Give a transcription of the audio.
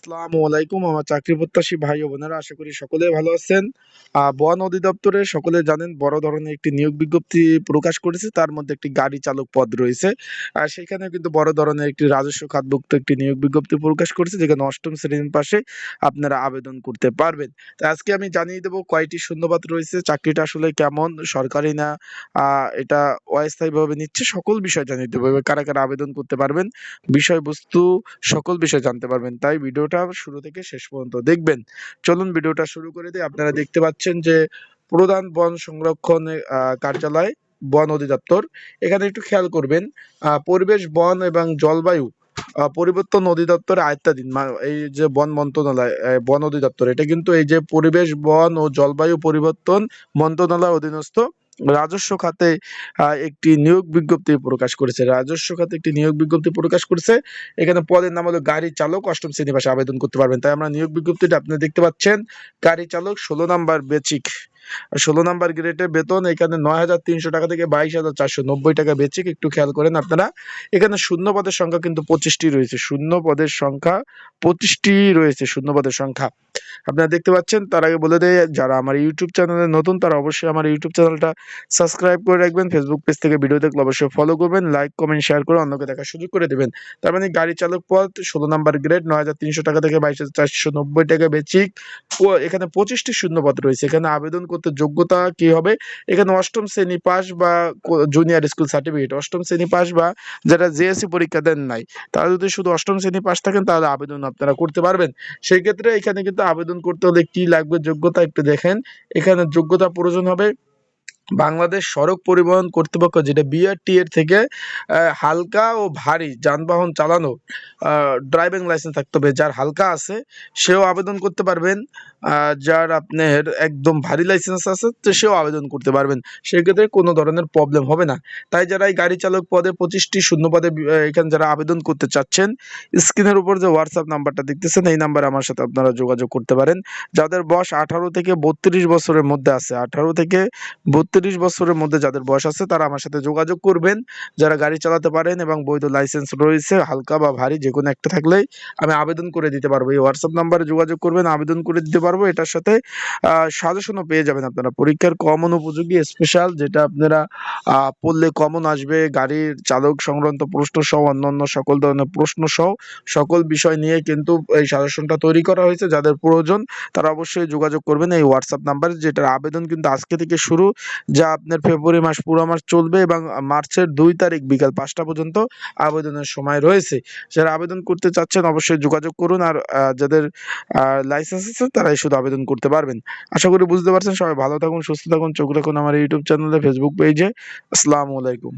আসসালামু আলাইকুম। আমার চাকরি প্রত্যাশী ভাই ও বোনেরা, আশা করি সকলে ভালো আছেন। বন অধিদপ্তরে সকলে জানেন, বড় ধরনের একটি নিয়োগ বিজ্ঞপ্তি প্রকাশ করেছে। তার মধ্যে একটি গাড়ি চালক পদ রয়েছে। আর সেখানে কিন্তু বড় ধরনের একটি রাজস্ব খাতভুক্ত একটি নিয়োগ বিজ্ঞপ্তি প্রকাশ করেছে, যেখানে অষ্টম শ্রেণির পাশে আপনারা আবেদন করতে পারবেন। তো আজকে আমি জানিয়ে দেবো কয়টি শূন্যপদ রয়েছে, চাকরিটা আসলে কেমন, সরকারি না এটা অস্থায়ীভাবে নিচ্ছে, সকল বিষয় জানিয়ে দেবো। কারা কারা আবেদন করতে পারবেন, বিষয়বস্তু, সকল বিষয় জানতে পারবেন। তাই ভিডিওটা শুরু থেকে শেষ পর্যন্ত দেখবেন। চলুন ভিডিওটা শুরু করে দিই। আপনারা দেখতে পাচ্ছেন যে প্রধান বন সংরক্ষণ কার্যালয়, বন অধিদপ্তর। এখানে একটু খেয়াল করবেন পরিবেশ, বন এবং জলবায়ু পরিবর্তন অধিদপ্তরের আয়ত্তাধীন। এই যে বন মন্ত্রণালয় বন অধিদপ্তর, এটা কিন্তু এই যে পরিবেশ, বন ও জলবায়ু পরিবর্তন মন্ত্রণালয় অধীনস্থ রাজস্ব খাতে একটি নিয়োগ বিজ্ঞপ্তি প্রকাশ করেছে। রাজস্ব খাতে একটি নিয়োগ বিজ্ঞপ্তি প্রকাশ করেছে। এখানে পদের নাম হলো গাড়ি চালক, অষ্টম শ্রেণি ভাষা আবেদন করতে পারবেন। তাই আমরা নিয়োগ বিজ্ঞপ্তিটা আপনি দেখতে পাচ্ছেন। গাড়ি চালক, ষোলো নাম্বার বেচিক। ষোলো নাম্বার গ্রেডে বেতন এখানে নয় হাজার তিনশো টাকা থেকে বাইশ হাজার চারশো নব্বই টাকা বেচিক। একটু খেয়াল করেন আপনারা। এখানে শূন্য পদের সংখ্যা কিন্তু পঁচিশটি রয়েছে। শূন্য পদের সংখ্যা পঁচিশটি রয়েছে, শূন্য পদের সংখ্যা। আপনারা দেখতে পাচ্ছেন, তার আগে বলে দেয় যারা আমার ইউটিউব চ্যানেলে নতুন, তারা অবশ্যই আমার ইউটিউব চ্যানেলটা সাবস্ক্রাইব করে রাখবেন। ফেসবুক পেজ থেকে ভিডিও দেখলে অবশ্যই ফলো করবেন লাইক কমেন্ট শেয়ার করে অন্যকে দেখার সুযোগ করে দেবেন। তার মানে গাড়ি চালক পদ ষোলো নাম্বার গ্রেড নয় হাজার তিনশো টাকা থেকে বাইশ হাজার চারশো নব্বই টাকা বেচিক। এখানে পঁচিশটি শূন্য পদ রয়েছে। এখানে আবেদন করতে যোগ্যতা কি হবে? এখানে অষ্টম শ্রেণি পাস বা জুনিয়র স্কুল সার্টিফিকেট অষ্টম শ্রেণি পাস বা যারা জেএসসি পরীক্ষা দেন নাই, তারা যদি শুধু অষ্টম শ্রেণি পাস থাকেন, তাহলে আবেদন আপনারা করতে পারবেন। সেক্ষেত্রে এখানে কিন্তু আবেদন করতে হলে কি লাগবে? যোগ্যতা একটু দেখেন। এখানে যোগ্যতা প্রয়োজন হবে বাংলাদেশ সড়ক পরিবহন কর্তৃপক্ষ, যেটা বিআরটি এর থেকে হালকা ও ভারী যানবাহন চালানো ড্রাইভিং লাইসেন্স থাকতে হবে। যার হালকা আছে, সেও আবেদন করতে পারবেন। যার আপনার একদম ভারী লাইসেন্স আছে, তো সেও আবেদন করতে পারবেন। সেক্ষেত্রে কোনো ধরনের প্রবলেম হবে না। তাই যারা এই গাড়ি চালক পদে পঁচিশটি শূন্য পদে এখানে যারা আবেদন করতে চাচ্ছেন, স্ক্রিনের উপর যে হোয়াটসঅ্যাপ নাম্বারটা দেখতেছেন, এই নাম্বারে আমার সাথে আপনারা যোগাযোগ করতে পারেন। যাদের বয়স আঠারো থেকে বত্রিশ বছরের মধ্যে আছে, আঠারো থেকে বত্রিশ বছরের মধ্যে যাদের বয়স আছে, তারা আমার সাথে যোগাযোগ করবেন। যারা গাড়ি চালাতে পারেন এবং বৈধ লাইসেন্স রয়েছে, হালকা বা ভারী যে কোনো একটা থাকলেই আমি আবেদন করে দিতে পারব। এই হোয়াটসঅ্যাপ নাম্বারে যোগাযোগ করবেন, আবেদন করে দিতে পারব। এটার সাথে সাজেশনও পেয়ে যাবেন আপনারা। পরীক্ষার কমন উপযোগী স্পেশাল যেটা আপনারা পড়লে কমন আসবে। গাড়ির চালক সংক্রান্ত প্রশ্ন সহ, অন্যান্য সকল ধরনের প্রশ্ন সহ, সকল বিষয় নিয়ে কিন্তু এই সাজেশনটা তৈরি করা হয়েছে। যাদের প্রয়োজন, তারা অবশ্যই যোগাযোগ করবেন। এই হোয়াটসঅ্যাপ নাম্বারে যেটার আবেদন কিন্তু আজকে থেকে শুরু। যা আপনার ফেব্রুয়ারি মাস, পুরো মাস চলবে এবং মার্চের দুই তারিখ বিকাল পাঁচটা পর্যন্ত আবেদনের সময় রয়েছে। যারা আবেদন করতে চাচ্ছেন অবশ্যই যোগাযোগ করুন আর যাদের লাইসেন্স আছে তারাই শুধু আবেদন করতে পারবেন। আশা করি বুঝতে পারছেন। সবাই ভালো থাকুন, সুস্থ থাকুন, চোখ রাখুন আমার ইউটিউব চ্যানেলে ফেসবুক পেজে আসসালামু আলাইকুম।